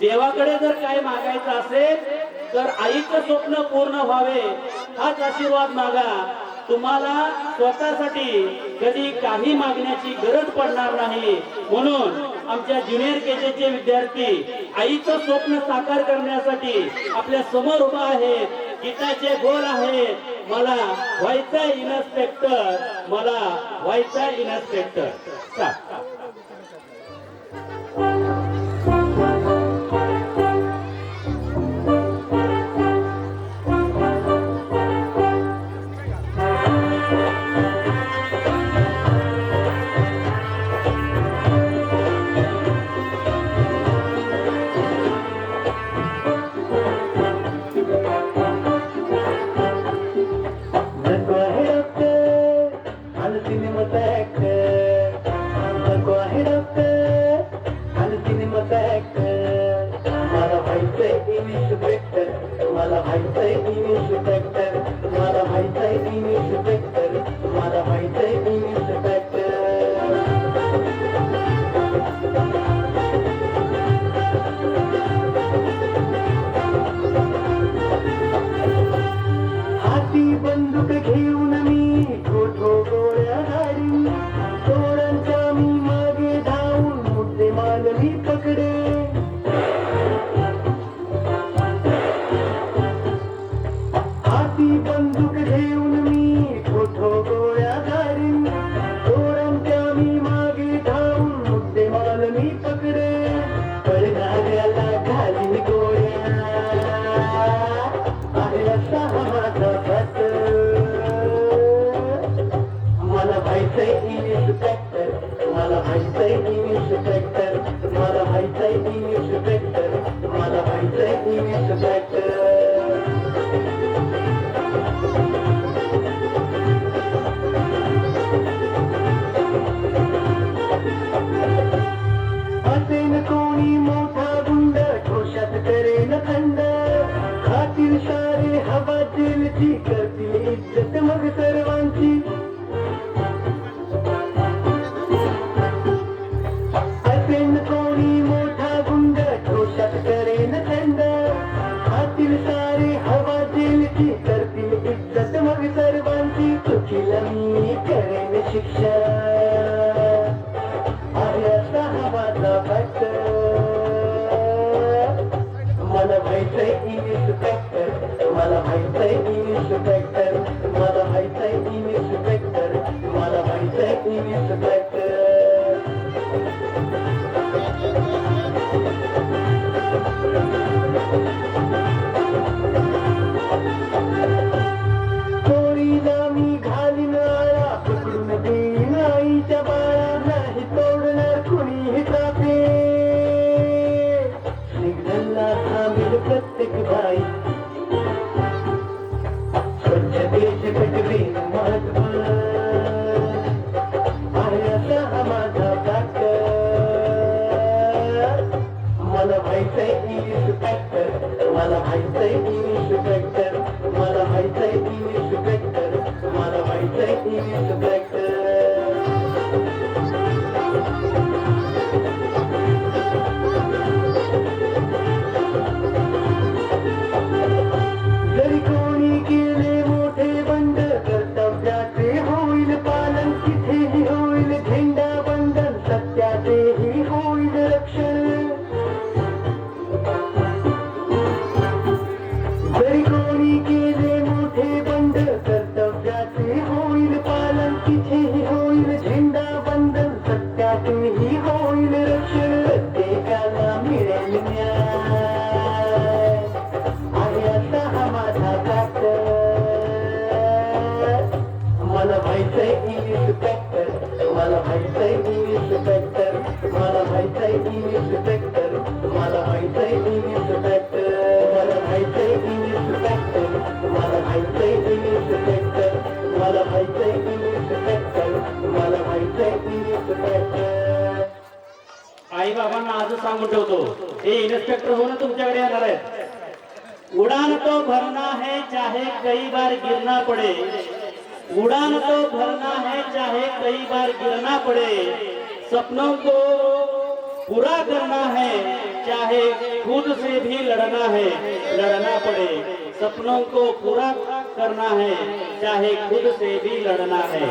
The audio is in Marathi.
देवाकडे जर काय मागायचं असेल तर आईचं स्वप्न पूर्ण व्हावे. हाच आशीर्वाद मागा. तुम्हाला स्वतःसाठी कधी काही मागण्याची गरज पडणार नाही. म्हणून आमच्या ज्युनियर केजेचे विद्यार्थी आईचं स्वप्न साकार करण्यासाठी आपल्यासमोर उभा आहेत. गीताचे गोल आहेत. मला व्हायचा इन्स्पेक्टर मला व्हायचा इन्स्पेक्टर मला म्हणतय मी विसुत Ay, బలమై ప్రేమీషు పెట్ట. Mother, I say, TV is better. Mother, I say, TV is better. Mother, I say, TV is better. तुम्ही होईल रक्षण प्रत्येकाला मिळेल आर्याचा हा माझा डॉक्टर मला व्हायचंय इंग्लिश मला व्हायचंय इंग्लिश मला व्हायचंय इंग्लिश आई बाबांना आजच सांगून ठेवतो. हे इन्स्पेक्टर होणं तुमच्याकडे येणार आहेत. उड़ान तो भरना है चाहे कई बार गिरना पड़े. उड़ान तो भरना है चाहे कई बार गिरना पड़े. सपनों को पूरा करना है चाहे खुद से भी लड़ना है लड़ना पड़े. सपनों को पूरा करना है चाहे खुद से भी लड़ना है.